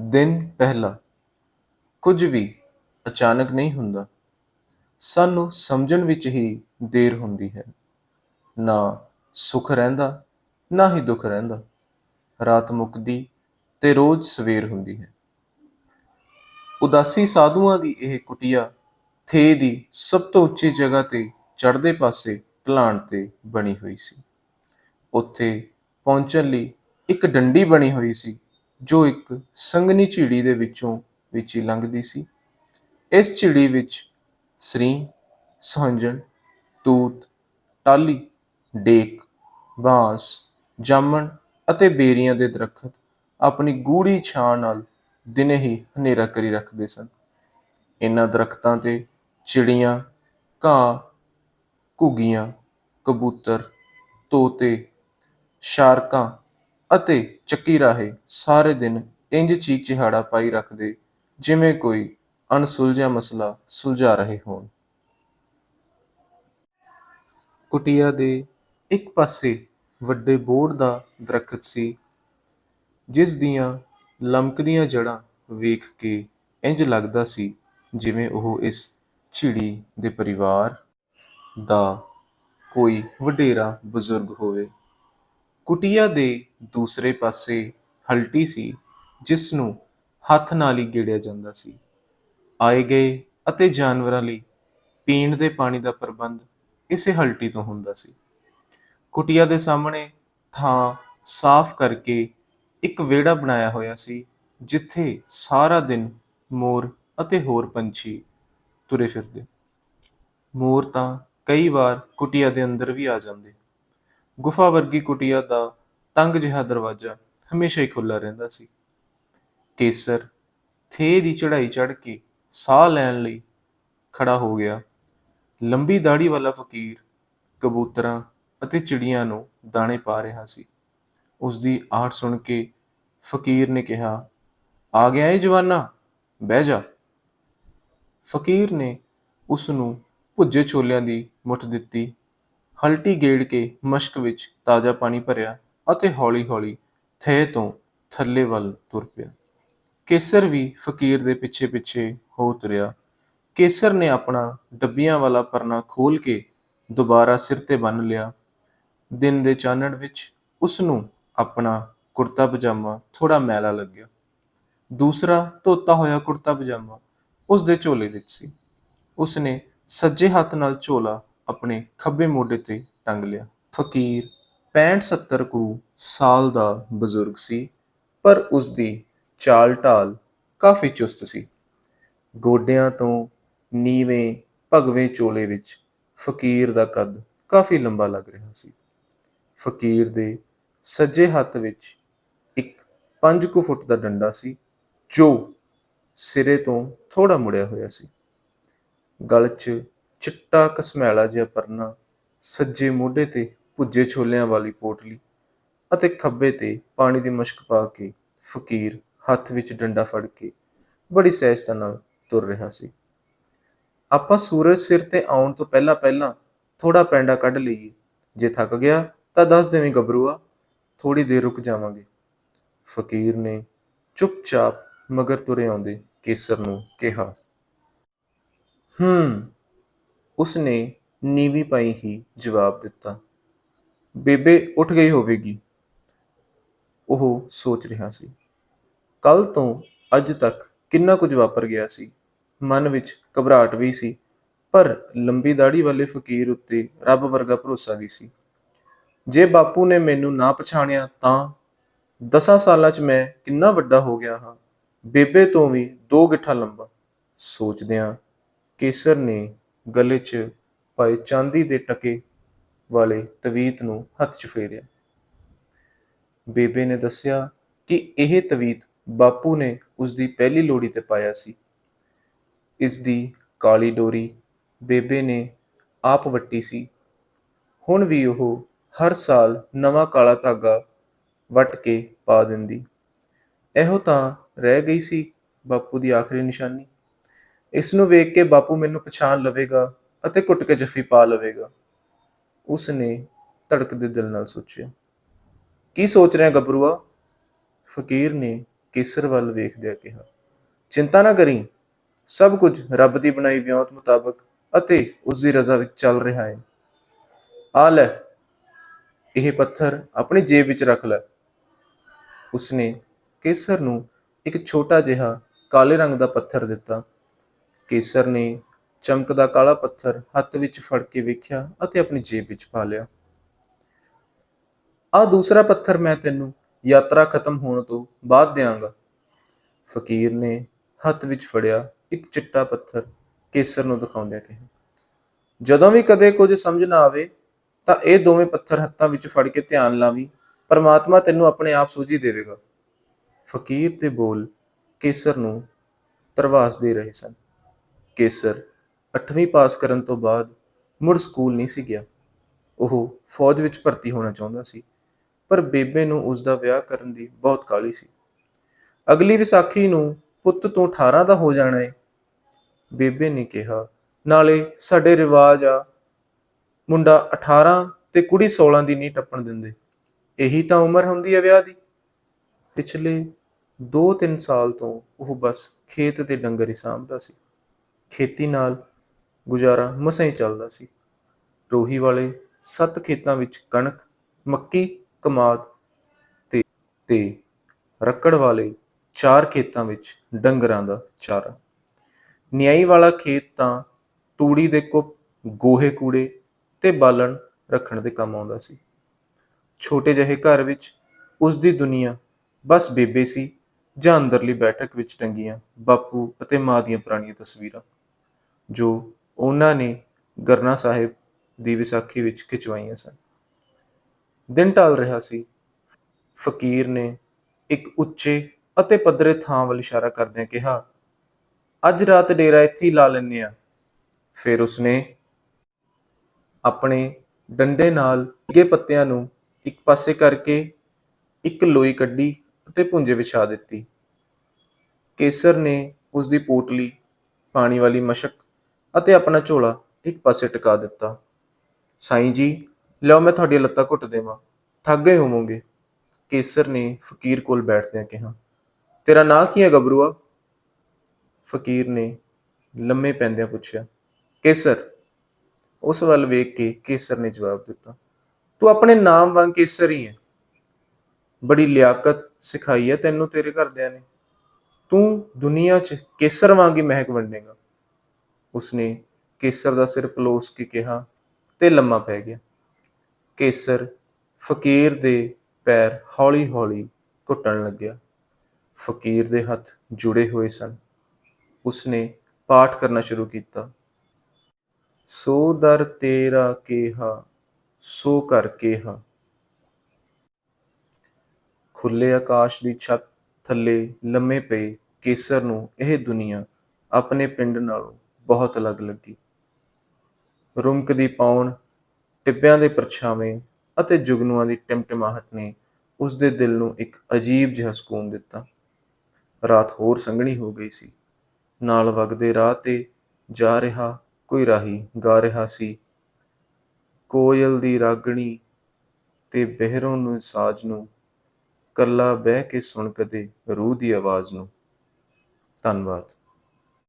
ਦਿਨ ਪਹਿਲਾਂ ਕੁਝ ਵੀ ਅਚਾਨਕ ਨਹੀਂ ਹੁੰਦਾ, ਸਾਨੂੰ ਸਮਝਣ ਵਿੱਚ ਹੀ ਦੇਰ ਹੁੰਦੀ ਹੈ। ਨਾ ਸੁੱਖ ਰਹਿੰਦਾ, ਨਾ ਹੀ ਦੁੱਖ ਰਹਿੰਦਾ, ਰਾਤ ਮੁੱਕਦੀ ਤੇ ਰੋਜ਼ ਸਵੇਰ ਹੁੰਦੀ ਹੈ। ਉਦਾਸੀ ਸਾਧੂਆਂ ਦੀ ਇਹ ਕੁਟਿਆ ਥੇ ਦੀ ਸਭ ਤੋਂ ਉੱਚੀ ਜਗ੍ਹਾ ਤੇ ਚੜ੍ਹਦੇ ਪਾਸੇ ਢਲਾਣ ਤੇ ਬਣੀ ਹੋਈ ਸੀ। ਉੱਥੇ ਪਹੁੰਚਣ ਲਈ ਇੱਕ ਡੰਡੀ ਬਣੀ ਹੋਈ ਸੀ। ਜੋ ਇੱਕ ਸੰਗਨੀ ਝਿੜੀ ਦੇ ਵਿੱਚੋਂ ਵਿੱਚ ਹੀ ਲੰਘਦੀ ਸੀ। ਇਸ ਝਿੜੀ ਵਿੱਚ ਸਰੀ, ਸਹੰਜਣ, ਤੂਤ ਟਾਲੀ ਡੇਕ, ਬਾਂਸ, ਜਾਮਣ ਅਤੇ ਬੇਰੀਆਂ ਦੇ ਦਰਖਤ ਆਪਣੀ ਗੂੜੀ ਛਾਂ ਨਾਲ ਦਿਨੇ ਹੀ ਹਨੇਰਾ ਕਰੀ ਰੱਖਦੇ ਸਨ। ਇਹਨਾਂ ਦਰਖਤਾਂ ਤੇ ਚਿੜੀਆਂ, ਘਾਹ, ਘੁੱਗੀਆਂ, ਕਬੂਤਰ, ਤੋਤੇ, ਸ਼ਾਰਕਾਂ ਅਤੇ ਚੱਕੀ ਰਾਹੇ ਸਾਰੇ ਦਿਨ ਇੰਜ ਚੀਕ ਚਿਹਾੜਾ ਪਾਈ ਰੱਖਦੇ, ਜਿਵੇਂ ਕੋਈ ਅਣਸੁਲਝਿਆ ਮਸਲਾ ਸੁਲਝਾ ਰਹੇ ਹੋਣ। ਕੁਟਿਆ ਦੇ ਇੱਕ ਪਾਸੇ ਵੱਡੇ ਬੋਰਡ ਦਾ ਦਰਖਤ ਸੀ, ਜਿਸ ਦੀਆਂ ਲਮਕਦੀਆਂ ਜੜਾਂ ਵੇਖ ਕੇ ਇੰਜ ਲੱਗਦਾ ਸੀ ਜਿਵੇਂ ਉਹ ਇਸ ਝਿੜੀ ਦੇ ਪਰਿਵਾਰ ਦਾ ਕੋਈ ਵਡੇਰਾ ਬਜ਼ੁਰਗ ਹੋਵੇ। ਕੁਟਿਆ ਦੇ ਦੂਸਰੇ ਪਾਸੇ ਹਲਟੀ ਸੀ ਜਿਸ ਨੂੰ ਹੱਥ ਨਾਲ ਹੀ ਗੇੜਿਆ ਜਾਂਦਾ ਸੀ। ਆਏ ਗਏ ਅਤੇ ਜਾਨਵਰਾਂ ਲਈ ਪੀਣ ਦੇ ਪਾਣੀ ਦਾ ਪ੍ਰਬੰਧ ਇਸੇ ਹਲਟੀ ਤੋਂ ਹੁੰਦਾ ਸੀ। ਕੁਟਿਆ ਦੇ ਸਾਹਮਣੇ ਥਾਂ ਸਾਫ਼ ਕਰਕੇ ਇੱਕ ਵਿਹੜਾ ਬਣਾਇਆ ਹੋਇਆ ਸੀ, ਜਿੱਥੇ ਸਾਰਾ ਦਿਨ ਮੋਰ ਅਤੇ ਹੋਰ ਪੰਛੀ ਤੁਰੇ ਫਿਰਦੇ। ਮੋਰ ਤਾਂ ਕਈ ਵਾਰ ਕੁਟਿਆ ਦੇ ਅੰਦਰ ਵੀ ਆ ਜਾਂਦੇ। ਗੁਫਾ ਵਰਗੀ ਕੁਟਿਆ ਦਾ ਤੰਗ ਜਿਹਾ ਦਰਵਾਜ਼ਾ ਹਮੇਸ਼ਾ ਹੀ ਖੁੱਲਾ ਰਹਿੰਦਾ ਸੀ। ਕੇਸਰ ਥੇ ਦੀ ਚੜ੍ਹਾਈ ਚੜ੍ਹ ਕੇ ਸਾਹ ਲੈਣ ਲਈ ਖੜਾ ਹੋ ਗਿਆ। ਲੰਬੀ ਦਾੜੀ ਵਾਲਾ ਫਕੀਰ ਕਬੂਤਰਾਂ ਅਤੇ ਚਿੜੀਆਂ ਨੂੰ ਦਾਣੇ ਪਾ ਰਿਹਾ ਸੀ। ਉਸ ਦੀ ਆਹਟ ਸੁਣ ਕੇ ਫਕੀਰ ਨੇ ਕਿਹਾ, ਆ ਗਿਆ ਏ ਜਵਾਨਾ, ਬਹਿ ਜਾ। ਫਕੀਰ ਨੇ ਉਸ ਨੂੰ ਭੁੱਜੇ ਛੋਲਿਆਂ ਦੀ ਮੁੱਠ ਦਿੱਤੀ। ਹਲਟੀ ਗੇੜ ਕੇ ਮਸ਼ਕ ਵਿੱਚ ਤਾਜ਼ਾ ਪਾਣੀ ਭਰਿਆ ਅਤੇ ਹੌਲੀ-ਹੌਲੀ ਥੇ ਤੋਂ ਥੱਲੇ ਵੱਲ ਤੁਰ ਪਿਆ। ਕੇਸਰ ਵੀ ਫਕੀਰ ਦੇ ਪਿੱਛੇ-ਪਿੱਛੇ ਹੋ ਤੁਰਿਆ। ਕੇਸਰ ਨੇ ਆਪਣਾ ਡੱਬੀਆਂ ਵਾਲਾ ਪਰਨਾ ਖੋਲ ਕੇ ਦੁਬਾਰਾ ਸਿਰ ਤੇ ਬੰਨ ਲਿਆ। ਦਿਨ ਦੇ ਚਾਨਣ ਵਿੱਚ ਉਸ ਨੂੰ ਆਪਣਾ ਕੁੜਤਾ ਪਜਾਮਾ ਥੋੜਾ ਮੈਲਾ ਲੱਗਿਆ। ਦੂਸਰਾ ਧੋਤਾ ਹੋਇਆ ਕੁੜਤਾ ਪਜਾਮਾ ਉਸ ਦੇ ਝੋਲੇ ਵਿੱਚ ਸੀ। ਉਸ ਨੇ ਸੱਜੇ ਹੱਥ ਨਾਲ ਝੋਲਾ ਆਪਣੇ ਖੱਬੇ ਮੋਢੇ ਤੇ ਟੰਗ ਲਿਆ। ਫਕੀਰ 65-70 ਕੁ ਸਾਲ ਦਾ ਬਜ਼ੁਰਗ ਸੀ, ਪਰ ਉਸ ਦੀ ਚਾਲ ਢਾਲ ਕਾਫੀ ਚੁਸਤ ਸੀ। ਗੋਡਿਆਂ ਤੋਂ ਨੀਵੇਂ ਭਗਵੇਂ ਚੋਲੇ ਵਿੱਚ ਫਕੀਰ ਦਾ ਕੱਦ ਕਾਫੀ ਲੰਬਾ ਲੱਗ ਰਿਹਾ ਸੀ। ਫਕੀਰ ਦੇ ਸੱਜੇ ਹੱਥ ਵਿੱਚ ਇੱਕ 5 ਕੁ ਫੁੱਟ ਦਾ ਡੰਡਾ ਸੀ, ਜੋ ਸਿਰੇ ਤੋਂ ਥੋੜਾ ਮੁੜਿਆ ਹੋਇਆ ਸੀ। ਗਲ 'ਚ ਚਿੱਟਾ ਕਸਮੈਲਾ ਜਿਹਾ ਪਰਨਾ ਸੱਜੇ ਮੋਢੇ ਤੇ ਭੁੱਜੇ ਛੋਲਿਆਂ ਵਾਲੀ ਪੋਟਲੀ ਅਤੇ ਖੱਬੇ ਤੇ ਪਾਣੀ ਦੀ ਮਸ਼ਕ ਪਾ ਕੇ ਫਕੀਰ ਹੱਥ ਵਿੱਚ ਡੰਡਾ ਫੜ ਕੇ ਬੜੀ ਸਹਿਜਤਾ ਨਾਲ ਤੁਰ ਰਿਹਾ ਸੀ। ਆਪਾਂ ਸੂਰਜ ਸਿਰ ਤੇ ਆਉਣ ਤੋਂ ਪਹਿਲਾਂ ਪਹਿਲਾਂ ਥੋੜਾ ਪੈਂਡਾ ਕੱਢ ਲਈਏ। ਜੇ ਥੱਕ ਗਿਆ ਤਾਂ ਦੱਸ ਦੇਵੀਂ ਗੱਭਰੂਆ ਥੋੜੀ ਦੇਰ ਰੁਕ ਜਾਵਾਂਗੇ। ਫਕੀਰ ਨੇ ਚੁੱਪਚਾਪ ਮਗਰ ਤੁਰੇ ਆਉਂਦੇ ਕੇਸਰ ਨੂੰ ਕਿਹਾ, ਹੂੰ ਉਸਨੇ ਨੀਵੀਂ ਪਾਈ ਹੀ ਜਵਾਬ ਦਿੱਤਾ। ਬੇਬੇ ਉੱਠ ਗਈ ਹੋਵੇਗੀ। ਉਹ ਸੋਚ ਰਿਹਾ ਸੀ। ਕੱਲ ਤੋਂ ਅੱਜ ਤੱਕ ਕਿੰਨਾ ਕੁਝ ਵਾਪਰ ਗਿਆ ਸੀ। ਮਨ ਵਿੱਚ ਘਬਰਾਹਟ ਵੀ ਸੀ, ਪਰ ਲੰਬੀ ਦਾੜੀ ਵਾਲੇ ਫਕੀਰ ਉੱਤੇ ਰੱਬ ਵਰਗਾ ਭਰੋਸਾ ਵੀ ਸੀ। ਜੇ ਬਾਪੂ ਨੇ ਮੈਨੂੰ ਨਾ ਪਛਾਣਿਆ ਤਾਂ ਦਸਾਂ ਸਾਲਾਂ 'ਚ ਮੈਂ ਕਿੰਨਾ ਵੱਡਾ ਹੋ ਗਿਆ ਹਾਂ। ਬੇਬੇ ਤੋਂ ਵੀ ਦੋ ਗਿੱਠਾ ਲੰਬਾ। ਸੋਚਦਿਆਂ ਕੇਸਰ ਨੇ ਗਲੇ 'ਚ ਪਾਏ ਚਾਂਦੀ ਦੇ ਟਕੇ ਵਾਲੇ ਤਵੀਤ ਨੂੰ ਹੱਥ 'ਚ ਫੇਰਿਆ। ਬੇਬੇ ਨੇ ਦੱਸਿਆ ਕਿ ਇਹ ਤਵੀਤ ਬਾਪੂ ਨੇ ਉਸ ਦੀ ਪਹਿਲੀ ਲੋੜੀ ਤੇ ਪਾਇਆ ਸੀ। ਇਸ ਦੀ ਕਾਲੀ ਡੋਰੀ ਬੇਬੇ ਨੇ ਆਪ ਵੱਟੀ ਸੀ। ਹੁਣ ਵੀ ਉਹ ਹਰ ਸਾਲ ਨਵਾਂ ਕਾਲਾ ਧਾਗਾ ਵੱਟ ਕੇ ਪਾ ਦਿੰਦੀ। ਇਹੋ ਤਾਂ ਰਹਿ ਗਈ ਸੀ ਬਾਪੂ ਦੀ ਆਖਰੀ ਨਿਸ਼ਾਨੀ। ਇਸ ਨੂੰ ਵੇਖ ਕੇ ਬਾਪੂ ਮੈਨੂੰ ਪਛਾਣ ਲਵੇਗਾ ਅਤੇ ਘੁੱਟ ਕੇ ਜੱਫੀ ਪਾ ਲਵੇਗਾ। ਉਸ ਨੇ ਧੜਕਦੇ ਦਿਲ ਨਾਲ ਸੋਚਿਆ। ਕੀ ਸੋਚ ਰਿਹਾ ਗੱਭਰੂਆ? ਫਕੀਰ ਨੇ ਕੇਸਰ ਵੱਲ ਵੇਖਦਿਆਂ ਕਿਹਾ, ਚਿੰਤਾ ਨਾ ਕਰੀ। ਸਭ ਕੁਝ ਰੱਬ ਦੀ ਬਣਾਈ ਵਿਉਂਤ ਮੁਤਾਬਕ ਅਤੇ ਉਸ ਦੀ ਰਜ਼ਾ ਵਿੱਚ ਚੱਲ ਰਿਹਾ ਹੈ। ਆ ਲੈ, ਇਹ ਪੱਥਰ ਆਪਣੀ ਜੇਬ ਵਿੱਚ ਰੱਖ ਲੈ। ਉਸਨੇ ਕੇਸਰ ਨੂੰ ਇੱਕ ਛੋਟਾ ਜਿਹਾ ਕਾਲੇ ਰੰਗ ਦਾ ਪੱਥਰ ਦਿੱਤਾ। ਕੇਸਰ ਨੇ ਚਮਕਦਾ ਕਾਲਾ ਪੱਥਰ ਹੱਥ ਵਿੱਚ ਫੜ ਕੇ ਵੇਖਿਆ ਅਤੇ ਆਪਣੀ ਜੇਬ ਵਿੱਚ ਪਾ ਲਿਆ। ਆ ਦੂਸਰਾ ਪੱਥਰ ਮੈਂ ਤੈਨੂੰ ਯਾਤਰਾ ਖਤਮ ਹੋਣ ਤੋਂ ਬਾਅਦ ਦਿਆਂਗਾ। ਫਕੀਰ ਨੇ ਹੱਥ ਵਿੱਚ ਫੜਿਆ ਇੱਕ ਚਿੱਟਾ ਪੱਥਰ ਕੇਸਰ ਨੂੰ ਦਿਖਾਉਂਦਿਆਂ ਕਿਹਾ, ਜਦੋਂ ਵੀ ਕਦੇ ਕੁਝ ਸਮਝ ਨਾ ਆਵੇ, ਤਾਂ ਇਹ ਦੋਵੇਂ ਪੱਥਰ ਹੱਥਾਂ ਵਿੱਚ ਫੜ ਕੇ ਧਿਆਨ ਲਾਵੀਂ। ਪਰਮਾਤਮਾ ਤੈਨੂੰ ਆਪਣੇ ਆਪ ਸੂਝੀ ਦੇਵੇਗਾ। ਫਕੀਰ ਦੇ ਬੋਲ ਕੇਸਰ ਨੂੰ ਪ੍ਰਵਾਸ ਦੇ ਰਹੇ ਸਨ। ਕੇਸਰ 8ਵੀਂ ਪਾਸ ਕਰਨ ਤੋਂ ਬਾਅਦ ਮੁੜ ਸਕੂਲ ਨਹੀਂ ਸੀ ਗਿਆ। ਉਹ ਫੌਜ ਵਿੱਚ ਭਰਤੀ ਹੋਣਾ ਚਾਹੁੰਦਾ ਸੀ, ਪਰ ਬੇਬੇ ਨੂੰ ਉਸ ਦਾ ਵਿਆਹ ਕਰਨ ਦੀ ਬਹੁਤ ਕਾਹਲੀ ਸੀ। ਅਗਲੀ ਵਿਸਾਖੀ ਨੂੰ ਪੁੱਤ ਤੋਂ 18 ਦਾ ਹੋ ਜਾਣਾ ਏ। ਬੇਬੇ ਨੇ ਕਿਹਾ, ਨਾਲੇ ਸਾਡੇ ਰਿਵਾਜ ਆ। ਮੁੰਡਾ 18 ਤੇ ਕੁੜੀ 16 ਦੀ ਨਹੀਂ ਟੱਪਣ ਦਿੰਦੇ। ਇਹੀ ਤਾਂ ਉਮਰ ਹੁੰਦੀ ਹੈ ਵਿਆਹ ਦੀ। ਪਿਛਲੇ 2-3 ਸਾਲ ਤੋਂ ਉਹ ਬਸ ਖੇਤ ਤੇ ਡੰਗਰ ਹੀ ਸਾਂਭਦਾ ਸੀ। ਖੇਤੀ ਨਾਲ ਗੁਜ਼ਾਰਾ ਮਸਾਂ ਹੀ ਚੱਲਦਾ ਸੀ। ਰੋਹੀ ਵਾਲੇ ਸੱਤ ਖੇਤਾਂ ਵਿੱਚ ਕਣਕ, ਮੱਕੀ, ਕਮਾਦ ਤੇ ਤੇ ਰੱਕੜ ਵਾਲੇ ਚਾਰ ਖੇਤਾਂ ਵਿੱਚ ਡੰਗਰਾਂ ਦਾ ਚਾਰਾ। ਨਿਆਈ ਵਾਲਾ ਖੇਤ ਤਾਂ ਤੂੜੀ ਦੇ ਕੁੱਪ, ਗੋਹੇ ਕੂੜੇ ਤੇ ਬਾਲਣ ਰੱਖਣ ਦੇ ਕੰਮ ਆਉਂਦਾ ਸੀ। ਛੋਟੇ ਜਿਹੇ ਘਰ ਵਿੱਚ ਉਸ ਦੀ ਦੁਨੀਆ ਬਸ ਬੇਬੇ ਸੀ ਜਾਂ ਅੰਦਰਲੀ ਬੈਠਕ ਵਿੱਚ ਟੰਗੀਆਂ ਬਾਪੂ ਅਤੇ ਮਾਂ ਦੀਆਂ ਪੁਰਾਣੀਆਂ ਤਸਵੀਰਾਂ। ਜੋ ਉਹਨਾਂ ਨੇ ਗਰਨਾ ਸਾਹਿਬ ਦੀ ਵਿਸਾਖੀ ਵਿੱਚ ਖਿਚਵਾਈਆਂ ਸਨ। ਦਿਨ ਢਲ ਰਿਹਾ ਸੀ। ਫਕੀਰ ਨੇ ਇੱਕ ਉੱਚੇ ਅਤੇ ਪੱਧਰੇ ਥਾਂ ਵੱਲ ਇਸ਼ਾਰਾ ਕਰਦਿਆਂ ਕਿਹਾ, ਅੱਜ ਰਾਤ ਡੇਰਾ ਇੱਥੇ ਹੀ ਲਾ ਲੈਂਦੇ ਆ ਫਿਰ ਉਸਨੇ ਆਪਣੇ ਡੰਡੇ ਨਾਲ ਡਿੱਗੇ ਪੱਤਿਆਂ ਨੂੰ ਇੱਕ ਪਾਸੇ ਕਰਕੇ ਇੱਕ ਲੋਈ ਕੱਢੀ ਅਤੇ ਪੁੰਜੇ ਵਿਛਾ ਦਿੱਤੀ। ਕੇਸਰ ਨੇ ਉਸ ਦੀ ਪੋਟਲੀ ਪਾਣੀ ਵਾਲੀ ਮਸ਼ਕ ਅਤੇ ਆਪਣਾ ਝੋਲਾ ਇੱਕ ਪਾਸੇ ਟਿਕਾ ਦਿੱਤਾ। ਸਾਈਂ ਜੀ ਲਓ ਮੈਂ ਤੁਹਾਡੀਆਂ ਲੱਤਾਂ ਘੁੱਟ ਦੇਵਾਂ। ਥੱਕ ਗਏ ਹੋਵੋਗੇ? ਕੇਸਰ ਨੇ ਫਕੀਰ ਕੋਲ ਬੈਠਦਿਆਂ ਕਿਹਾ। ਤੇਰਾ ਨਾਂ ਕੀ ਹੈ ਗੱਭਰੂਆ ਫਕੀਰ ਨੇ ਲੰਮੇ ਪੈਂਦਿਆਂ ਪੁੱਛਿਆ। ਕੇਸਰ। ਉਸ ਵੱਲ ਵੇਖ ਕੇ ਕੇਸਰ ਨੇ ਜਵਾਬ ਦਿੱਤਾ। ਤੂੰ ਆਪਣੇ ਨਾਮ ਵਾਂਗ ਕੇਸਰ ਹੀ ਹੈ। ਬੜੀ ਲਿਆਕਤ ਸਿਖਾਈ ਹੈ ਤੈਨੂੰ ਤੇਰੇ ਘਰਦਿਆਂ ਨੇ। ਤੂੰ ਦੁਨੀਆ 'ਚ ਕੇਸਰ ਵਾਂਗ ਹੀ ਮਹਿਕ ਵੰਡੇਗਾ। ਉਸਨੇ ਕੇਸਰ ਦਾ ਸਿਰ ਪਲੋਸ ਕੇ ਕਿਹਾ ਤੇ ਲੰਮਾ ਪੈ ਗਿਆ। ਕੇਸਰ ਫਕੀਰ ਦੇ ਪੈਰ ਹੌਲੀ-ਹੌਲੀ ਘੁੱਟਣ ਲੱਗਿਆ। ਫਕੀਰ ਦੇ ਹੱਥ ਜੁੜੇ ਹੋਏ ਸਨ। ਉਸਨੇ ਪਾਠ ਕਰਨਾ ਸ਼ੁਰੂ ਕੀਤਾ। ਸੋ ਦਰ ਤੇਰਾ ਕੇਹਾ, ਸੋ ਕਰ ਕੇਹਾ। ਖੁੱਲੇ ਆਕਾਸ਼ ਦੀ ਛੱਤ ਥੱਲੇ ਲੰਮੇ ਪਏ ਕੇਸਰ ਨੂੰ ਇਹ ਦੁਨੀਆ ਆਪਣੇ ਪਿੰਡ ਨਾਲੋਂ ਬਹੁਤ ਅਲੱਗ ਲੱਗੀ। ਰੁਮਕਦੀ ਪਾਉਣ ਟਿੱਬਿਆਂ ਦੇ ਪਰਛਾਵੇਂ ਅਤੇ ਜੁਗਨੂਆਂ ਦੀ ਟਿਮਟਿਮਾਹਟ ਨੇ ਉਸ ਦੇ ਦਿਲ ਨੂੰ ਇੱਕ ਅਜੀਬ ਜਿਹਾ ਸਕੂਨ ਦਿੱਤਾ। ਰਾਤ ਹੋਰ ਸੰਘਣੀ ਹੋ ਗਈ ਸੀ। ਨਾਲ ਵਗਦੇ ਰਾਹ ਤੇ ਜਾ ਰਿਹਾ, ਕੋਈ ਰਾਹੀ ਗਾ ਰਿਹਾ ਸੀ। ਕੋਇਲ ਦੀ ਰਾਗਣੀ ਤੇ ਬਹਿਰੋਂ ਨੂੰ ਸਾਜ ਨੂੰ ਕੱਲਾ ਬਹਿ ਕੇ ਸੁਣ ਕਦੇ ਰੂਹ ਦੀ ਆਵਾਜ਼ ਨੂੰ। ਧੰਨਵਾਦ।